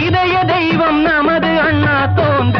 இதய தெய்வம் நமது அண்ணா தோன்ற